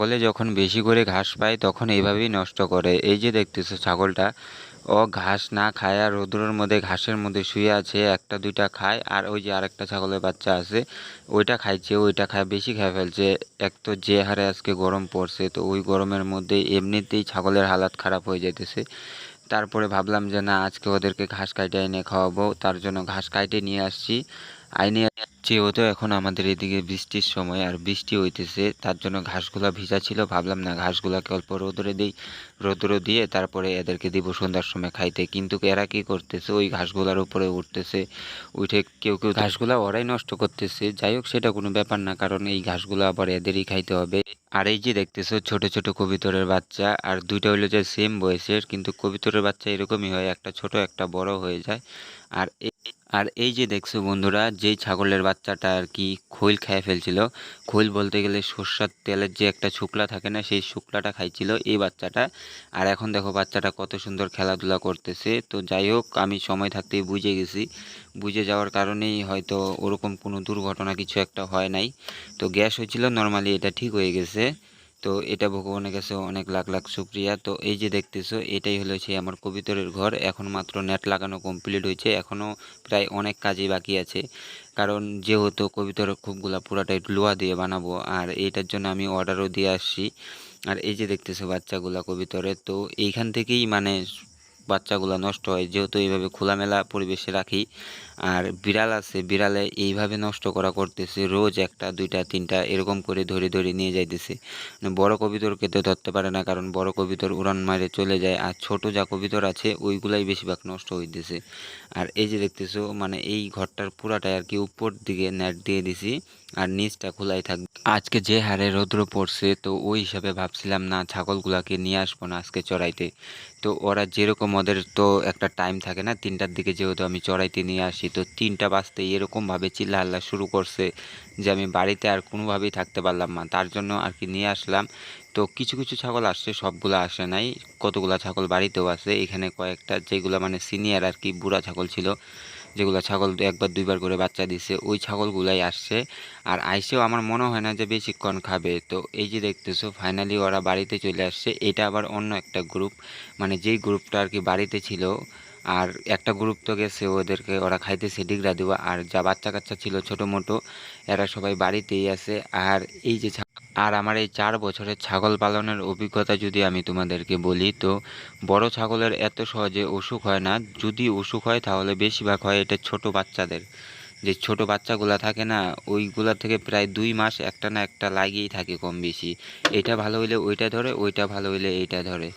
ছাগলে যখন বেশি করে ঘাস পায়, তখন এইভাবেই নষ্ট করে। এই যে দেখতেছো ছাগলটা, ও ঘাস না খায় আর রোদ্রের মধ্যে, ঘাসের মধ্যে শুয়ে আছে, একটা, দুইটা খায়, আর ওই যে আরেকটা ছাগলের বাচ্চা আছে, ওইটা খাইছে, ওইটা খায়, বেশি খেয়ে ফেলছে। এক তো যে হারে আজকে গরম পড়ছে, তো ওই গরমের মধ্যে এমনিতেই ছাগলের হালাত খারাপ হয়ে যেতেছে। তারপরে ভাবলাম যে না, আজকে ওদেরকে ঘাস কাইটে এনে খাওয়াবো, তার জন্য ঘাস কাইটে নিয়ে আসছি। আইনে যেহেতু এখন আমাদের এদিকে বৃষ্টির সময় আর বৃষ্টি হইতেছে, তার জন্য ঘাসগুলা ভিজা ছিল। ভাবলাম, না, ঘাসগুলাকে অল্প রোদরে দিই, রোদরে দিয়ে তারপরে এদেরকে দিব সন্ধ্যার সময় খাইতে। কিন্তু এরা কি করতেছে? ওই ঘাসগুলার উপরে উঠতেছে, উঠে কেউ কেউ ঘাসগুলা ওরাই নষ্ট করতেছে। যাই হোক, সেটা কোনো ব্যাপার না, কারণ এই ঘাসগুলো আবার এদেরই খাইতে হবে। আর এই যে দেখতেছো, ছোট ছোট কবিতরের বাচ্চা, আর দুইটা হইল যে সেম বয়সের, কিন্তু কবিতরের বাচ্চা এরকমই হয়, একটা ছোট, একটা বড় হয়ে যায়। আর আর এই যে দেখছ বন্ধুরা, যেই ছাগলের বাচ্চাটা আর কি খৈল খেয়ে ফেলছিল, খৈল বলতে গেলে সর্ষার তেলের যে একটা শুকলা থাকে না, সেই শুকলাটা খাইছিল এই বাচ্চাটা। আর এখন দেখো বাচ্চাটা কত সুন্দর খেলাধুলা করতেছে। তো যাই হোক, আমি সময় থাকতেই বুঝে গেছি। বুঝে যাওয়ার কারণেই হয়তো ওরকম কোনো দুর্ঘটনা কিছু একটা হয় নাই। তো গ্যাস হয়েছিল, নর্মালি এটা ঠিক হয়ে গেছে। তো এটা ভগবানের কাছে অনেক লাখ লাখ শুক্রিয়া। তো এই যে দেখতেছো, এটাই হলো সেই আমার কবিতরের ঘর। এখন মাত্র নেট লাগানো কমপ্লিট হয়েছে। এখনও প্রায় অনেক কাজই বাকি আছে। কারণ যেহেতু কবিতরের খুবগুলা পুরাটাই লোহা দিয়ে বানাবো, আর এইটার জন্য আমি অর্ডারও দিয়ে আসছি। আর এই যে দেখতেছো বাচ্চাগুলা কবিতরের, তো এইখান থেকেই মানে বাচ্চাগুলো নষ্ট হয়, যেহেতু এইভাবে খোলামেলা পরিবেশে রাখি। আর বিড়াল আছে, বিড়ালে এইভাবে নষ্ট করা করতেছে, রোজ একটা, দুইটা, তিনটা, এরকম করে ধরে ধরে নিয়ে যাইতেছে। বড় কবিতরকে তো ধরতে পারে না, কারণ বড় কবিতর উড়ান মারে চলে যায়, আর ছোট যা কবিতর আছে, ওইগুলাই বেশিরভাগ নষ্ট হইতেছে। আর এই যে দেখতেছো মানে এই ঘরটার পুরাটাই আর কি উপর দিকে নেট দিয়ে দিছি, আর নিচটা খোলাই থাকবে আজকে যে হারে রৌদ্র পড়ছে, তো ওই হিসাবে ভাবছিলাম, না, ছাগলগুলাকে নিয়ে আসব না আজকে চড়াইতে। তো ওরা যেরকম ওদের তো একটা টাইম থাকে না, তিনটার দিকে যেহেতু আমি চড়াইতে নিয়ে আসি, তো তিনটা বাজতে এরকমভাবে চিল্লাহাল্লা শুরু করছে যে আমি বাড়িতে আর কোনোভাবেই থাকতে পারলাম না। তার জন্য আর কি নিয়ে আসলাম। তো কিছু কিছু ছাগল আসছে, সবগুলো আসে নাই। কতগুলো ছাগল বাড়িতেও আছে। এখানে কয়েকটা যেগুলো মানে সিনিয়র আর কি বুড়া ছাগল ছিল। যেগুলো ছাগল একবার দুইবার করে বাচ্চা দিছে, ওই ছাগলগুলাই আসছে। আর আইসেও আমার মনে হয় না যে বেশিক্ষণ খাবে। তো এই যে দেখতেছো ফাইনালি ওরা বাড়িতে চলে আসছে। এটা আবার অন্য একটা গ্রুপ মানে যেই গ্রুপটা আর কি বাড়িতে ছিল, আর একটা গ্রুপ তো গেছে, ওদেরকে ওরা খাইতেছে, ডিগরা দেওয়া আর যা বাচ্চা কাচ্চা ছিল ছোটো মোটো এরা সবাই বাড়িতেই আছে। আর এই যে আর আমার এই চার বছরের ছাগল পালনের অভিজ্ঞতা যদি আমি তোমাদেরকে বলি, তো বড় ছাগলের এত সহজে অসুখ হয় না। যদি অসুখ হয়, তাহলে বেশিরভাগ হয় এটা ছোট বাচ্চাদের। যে ছোট বাচ্চাগুলো থাকে না, ওইগুলা থেকে প্রায় দুই মাস একটা না একটা লাগিয়েই থাকে কম বেশি। এটা ভালো হইলে ওইটা ধরে, ওইটা ভালো হইলে এইটা ধরে।